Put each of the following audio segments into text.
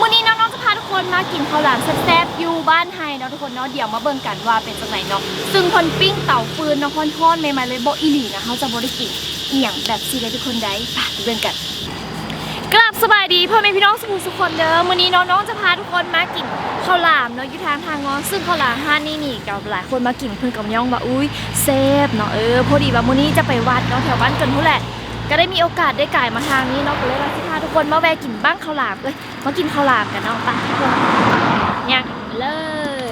มื้อนี้น้องๆจะพาทุกคนมากินข้าวหลามแซ่บๆอยู่บ้านไฮเนาะทุกคนเนาะเดี๋ยวมาเบิ่งกันว่าเป็นจังไหนเนาะซึ่งคนปิ้งเต่าฟืนเนาะคนทอดใหม่ๆเลยโบอีหลีนะเขาจะบ่ได้กินเอียงแบบสิได้ทุกคนได้ไปไปเบิ่งกันกราบสบายดีพ่อแม่พี่น้องสุขสุขคนเด้อมื้อนี้น้องๆจะพาทุกคนมากินข้าวหลามเนาะยู่ทางทางงอซึ่งข้าวหลามห้านี่นี่กับหลายคนมากินเพิ่นกับย่องว่าอุ้ยแซ่บเนาะเออพอดีว่ามื้อนี้จะไปวัดเนาะแถวบ้านจนทุแหละ ก็ได้มีโอกาสได้ก่ายมาทางนี้เนาะก็เลยว่าสิพาทุกคนมาแวะกินบ้างข้าวหลามเอ้ยมากินข้าวหลามกันเนาะไปทุกคนย่างเล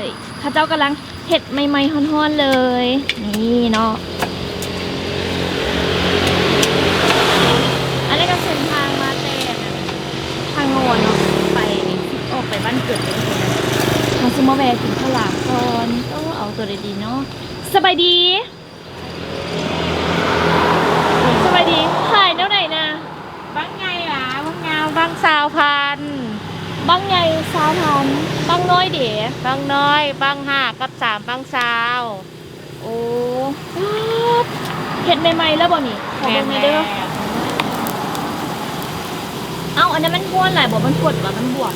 ยข้าเจ้ากำลังเห็ดใหม่ๆฮ้อนๆเลย นี่เนาะอันนี้ก็เส้นทางมาแต่ทางโนนเนาะไปออกไปบ้านเกิดเลยทางซิมาแวะกินข้าวหลามก่อนก็เอาตัวดีๆเนาะสบายดี สบายดีขายเท่าไหร่นะ บางไงล่ะบางงาวบางสาวพัน บางใหญ่สาวพันบางน้อยเด๋บางน้อยบางห้ากับสามบางสาวโอ้เห็ดใหม่ๆแล้วบ่นี่ขอเบิ่งหน่อยเด้อเอ้าอันนั้นมันพ้วนหลายบ่มันปวดบ่มันบวม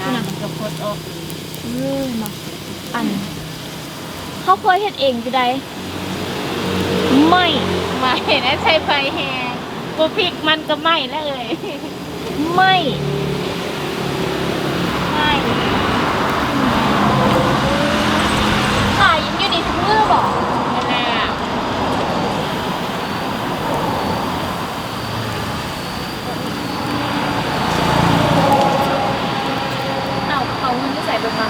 น้ำมันก็พดออกเออมาอัน เขาเคยเฮ็ดเองจะได้ไม่ไม่นะใช่ไฟแหงกูพริกมันก็ไหม้แล้วเอ่ยไม่ไหม้ ขายยัง อยู่ในถุงอบ่ะเอาเอาเงินที่ใส่ไปมา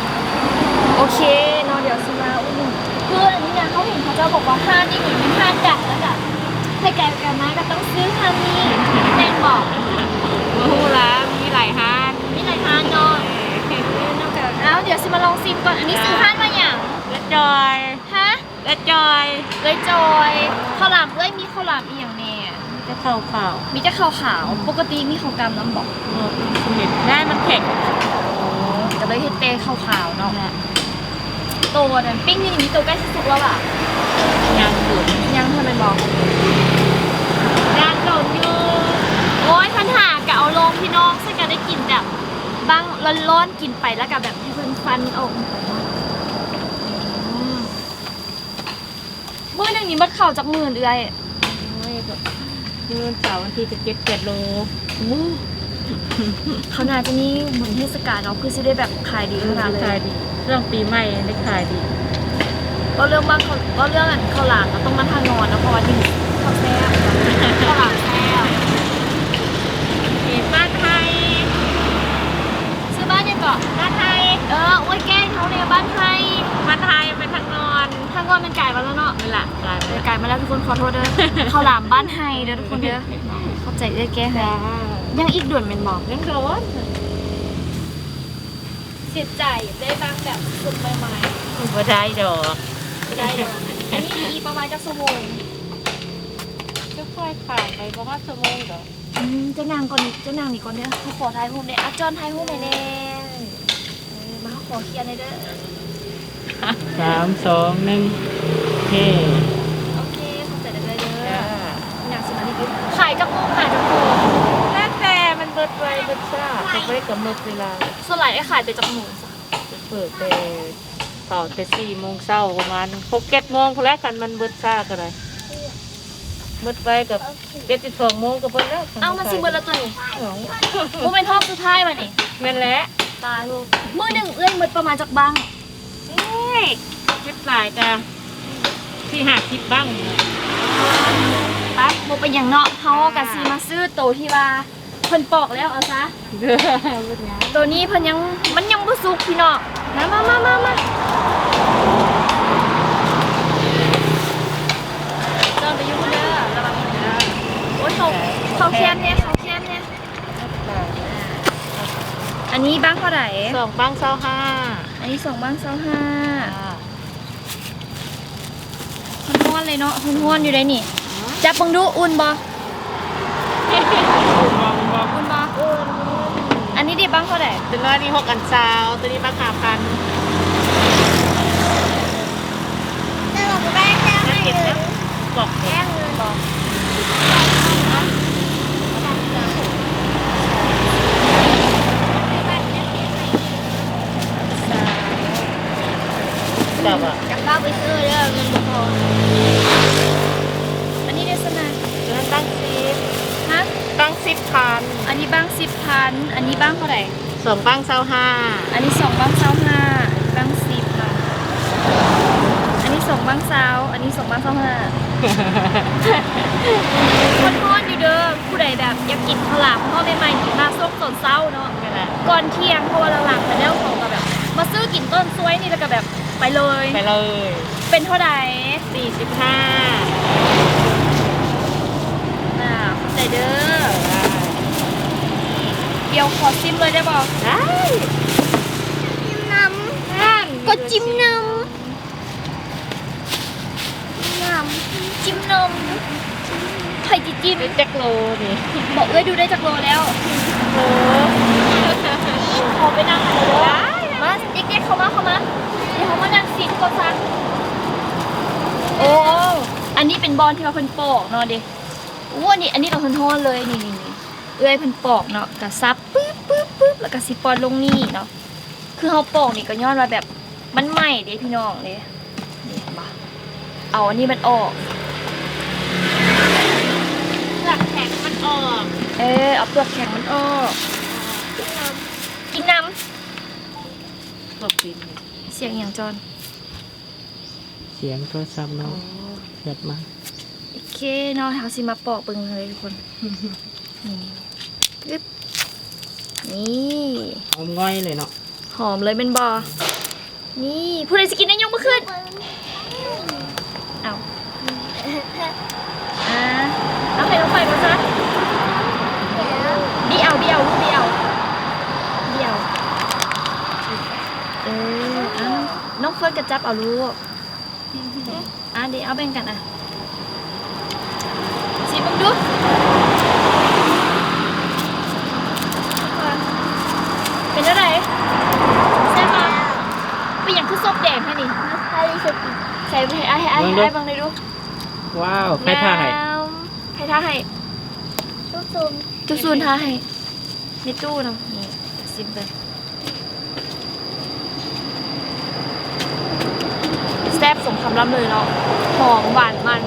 โอเคเนาเดี๋ยวสิมาอุ้มคืออันนี้นะเขาเห็นเขาเจ้าบอกว่าห้านนี่นี่เป็นห้าดักแล้วจ้ะให้แกกันมาก็ต้องซื้อห้านนี้แม่งบอกโอ้โหละมีหลายห้านมีหลายห้านเนาะนอกจากแล้วเดี๋ยวสิมาลองซิมก่อนอันนี้ซื้อห้านมาอย่างและจอย ฮะและจอยเอ้ยจอยข้าวหลามเอ้ยมีข้าวหลามอีกอย่างแน่จะเข้าข่าวมีแต่ข้าวขาวปกติมีข้าวกำน้ำบอกเออเห็นได้มันแข็งก็เลยเฮ็ดเต้ข้าวขาวเนาะโตนั่นปิ้งนี่มีตัวใกล้สุกแล้วล่ะยังอยู่ยังทำเป็นบอกยังโดนอยู่โอ้ยพันหากะเอาลงพี่น้องซึ่งก็ได้กินแบบบางร้อนๆกินไปแล้วก็แบบให้เพิ่นฟันออกอืม มื้อหนึงนี่มันเข่าจากมือเดือยโอ้ยแบบเมื่อเสาร์วันที่จะเจ็ดเจ็ดโลเขาน่าจะนี่เหมือนเทศกาลเนาะคือสิได้แบบขายดีขนาดเลขายยดีเรื่องปีใหม่ได้ขายดีก็เรื่องบ้างเขาก็เรื่องอันข้าวหลามเราต้องมาทางนอนนะเพราะว่าที่ข้าวแซ่บข้าวหลามแซ่บเห็นบ้านไทยซื้อบ้านยังเกาะบ้านไทยเออโอ้ยแกล้งเขาเนี่ยบ้านไทย บ้านไทยไปทางนอนทางนอนมันไก่มาแล้วเนาะนี่แหละกลายเอเป็อนไก่มาแล้วทุกคนขอโทษเด้อ ข้าวหลามบ้านไฮเด้อทุกคนเด้อเข้าใจเด้อแกให้จ้ายังอีกด่วนเป็นบอกยังโดนเสียใจได้บางแบบสุดใหม่บ่ได้ดอกๆได้เดี๋ยวอันนี้มีประมาณจักชั่วโมงจะค่อยขายไปเพราะว่าชั่วโมงดอกอืมเจ้านางก่อนเจ้านางนี่ก่อนเด้อเขาขอถ่ายรูปเด้ออะจอนถ่ายรูปหน่อยเด้เออมาขอเคลียร์หน่อยเด้อ สามสองหนึ่งโอเคโอเคเข้าใจได้เลยเด้จ้าออยากสิมารีวิวขายกับโมงขายกับโมงแล้วแต่มันเบิดไวเบิดซ่าจะไม่กำหนดเวลาส่วนใหญ่ได้ขายไปจากหมูจ้ะจะเปิดแต่ต่อแต่สี่โมงเช้าประมาณหกเจ็ดโมงพอแล้วกันมันเบิดซ่าก็ได้เบิดไปกับเจ็ดสิบสองโมงก็เบิดแล้วเอามาซิเบอร์ละตัวนี้เอาโมเป็นทอบสุดท้ายมานี่แม่นแหละตายลูกมือหนึ่งเอื้อยหมดประมาณจากบัง เอ้ยเก็บหลายจ้ะที่หาคิดบ้างปั๊บโมเป็นอย่างเนาะเขากะซีมาซื้อโตวที่ว่าเพิ่นปอกแล้วเอาซะ เด้อเบิดงานตัวนี้เพิ่นยังมันยังบ่สุกพี่น้องมามามามามาเดินไปอยุ่คนเด้อระวังเด้อโอ้ยเขาเขาแคมเนี่ยเขาแคมเนี่ยอันนี้บ้างเท่าไหร่สองบ้างเศร้าห้า อันนี้สองบ้างเศร้าห้าฮ้อนๆเลยเนาะฮ้อนๆอยู่ได้นี่ จับเบังดูอุ่นบ่อุ่นบ่อันนี้ดิบ้างเท่าไหร่ตัวน้อยนี่หกอันเช้าตัวนี้บ้างห้าพันน่าเก็บนะบอก หมดเอาไปซื้อเด้อเงินบ่พออันนี้เดสนาเงินตั้งสิบฮะตั้งสิบพันอันนี้บ้างสิบพันอันนี้บ้างเท่าไหร่สองตั้งเศร้าห้าอันนี้สองบ้างเซาห้าอันนี้บ้างสิบค่ะอันนี้สองบ้างเซาอันนี้สองบ้างเซาห้าคนทอดอยู่เด้อผู้ใดแบบอยากกินข้าวหลามพ่อใหม่ๆกินมาส้มตอนเศร้าเนาะนั่นแหละก่อนเที่ยงเพราะว่าหลังๆไปแล้วของก็แบบ มาซื้อกินต้นซวยนี่แล้วก็แบบ ไปเลย ไปเลยเป็นเท่าไหร่สี่สิบห้าอ่าเข้าใจเด้อเดี๋ยวขอซิมเลยได้บอกได้จิ้มน้นั่นำก็จิ้มน้ำน้จิ้มนมไข่จิจิ้มเป็นแจ็คโลนี่บอกเอ้ยดูได้จากโลแล้วโอ้ขอไปนั่งกันเลยได้มาเด็กๆเข้ามาเข้ามาเดี๋ยวเขามานั่งซีทุกคนฟังโอ้ อันนี้เป็นบอลที่ว่าเพิ่นปอกเนาะเด็กโอ้อันนี้อันนี้เราเพิ่นทอดเลยนี่นี่นี่เอ้ยเพิ่นปอกเนาะกะซับปึ๊บปึ๊บปึ๊บแล้วก็สิปอนลงนี่เนาะคือเขาปอกนี่ก็ย้อนว่าแบบมันใหม่เด้พี่น้องเด้นี่มาเอาอันนี้มันออกหลักแข็งมันออกเออเอาเปลือกแข็งมันออกกินน้หลบปินำเสียงอย่างจอน เสียงโทรศัพท์เนาะ เกิดมาโอเคเนาะเขาสิมาปอกเบิ่งเลยทุกคนนี่ปึ๊บนี่เอาง่อยเลยเนาะหอมเลยเป็นบอนี่ผู้ใดจะกินได้ยกมือขึ้นเอาอ่าเอาไปลงไปก่อนซะบีเอาบีเอาลูกบีเอาบีเอาเออเอาน้องเฟิร์นกระจับเอาลูก อะเดี๋ยวเอาแบ่งกันอะสีบังดูเป็นอะไรแซ่บปะเป็นอย่างคือซบแดงแค่นี้ำอะไรสติใส่ไปให้ไอ้ให้ไอ้ให้ไอ้บังเลยดูว้าวใครท่าให้ใครท่าให้ทุกซุมจุซูนท่าให้ในตู้เนาะนี่ซิมไป ซ่บสมคำร่ำเลยเนาะหอมหวานมัน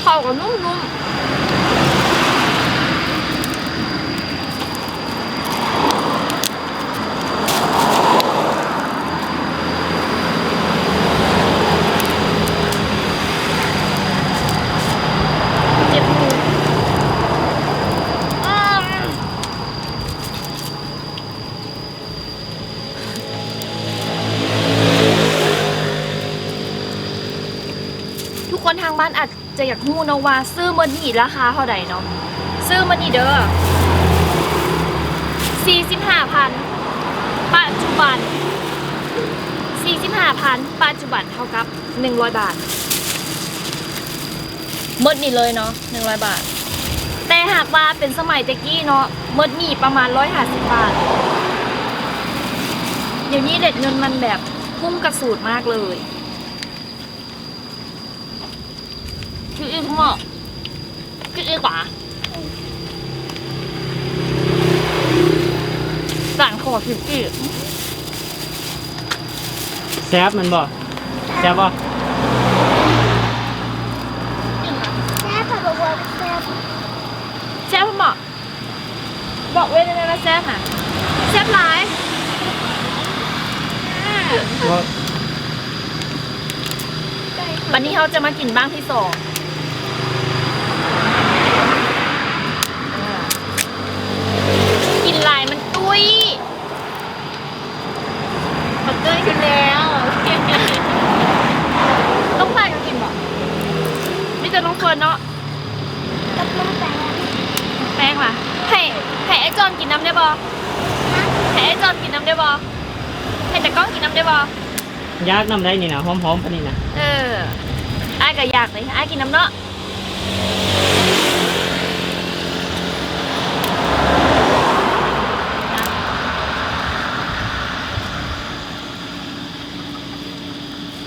เข้ากับนุ่มๆเจ็บหูอ้าวทุก คนทางบ้านอาจจะอยากหู้เนาะว่าซื้อมันนี่ราคาเท่าไหร่เนาะซื้อมันนี่เด้อ45,000ปัจจุบัน45,000ปัจจุบันเท่ากับ100บาทหมดนี่เลยเนาะหนึ่งร้อยบาท แต่หากว่าเป็นสมัยตะกี้เนาะหมดนี่ประมาณร้อยห้าสิบบาท เดี๋ยวนี้เด็ดเงินมันแบบพุ่งกระสูดมากเลย คืออีกเหมาะคืออีกกว่าสั่งขอผิวอีกแซบมันบ่แซบบ่แซ่บค่ะบอกว่าแซ่บแซ่บเหมาะบอกไว้เลยนะว่าแซ่บอะแซ่บหลายว่าวันนี้เขาจะมากินบ้างที่สองกินลา ยมันตุ้ยมันเต้ยขึ้นแล้วต้องไปก็กินบ่นี่จะน้องเฟิร์นเนาะกับน้ำแป้งแป้งว่ะให้ให้ไอ้จอนกินน้ำได้บ่ให้ไอ้จอนกินน้ำได้บ่ให้แต่กล้องกินน้ำได้บ่ยากน้ำได้นี่นะหอมๆปานนี้นะเออไอ้ายก็อยากเลยไอ้ายกินน้ำเนาะ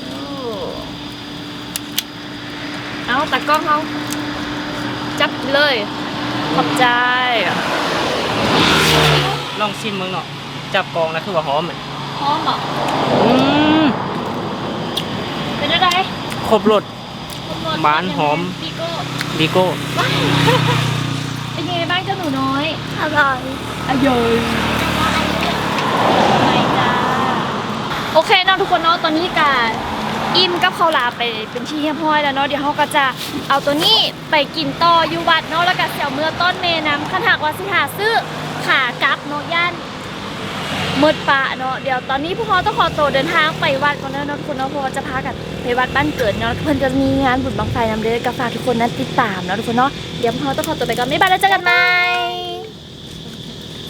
โอ้เอาตา กล้องเขาจับเลย ขอบใจ ลองชิมมึงเนาะจับกองแล้วคือว่าหอมมันหอมอะอืมเป็นอะไรครบรสหวานหอมบิโก้บีโก้ว้ายเป็นยังไงบ้างเจ้าหนูน้อยอร่อยอร่อยไม่จ้าโอเคเนาะทุกคนเนาะตอนนี้กา อิ่มกับข้าวหลามไปเป็นที่เรียบร้อยแล้วเนาะเดี๋ยวเราก็จะเอาตัวนี้ไปกินต่ออยู่วัดเนาะแล้วก็เสี่ยวเมื่อต้นเมน้ำขนหากว่าสิหาซื้อขากลับเนาะย่านมืดปะเนาะเดี๋ยวตอนนี้พวกเราต้องขอตัวเดินทางไปวัดก่อนแล้วเนาะทุกคนเนาะเพราะว่าจะพากันไปวัดบ้านเกิดเนาะเพื่อนจะมีงานบุญบังไฟนำเด้อก็ฝากทุกคนนั้นติดตามเนาะทุกคนเนาะเดี๋ยวพวกเราต้องขอตัวไปก่อนบ๊ายบายแล้วเจอกันใหม่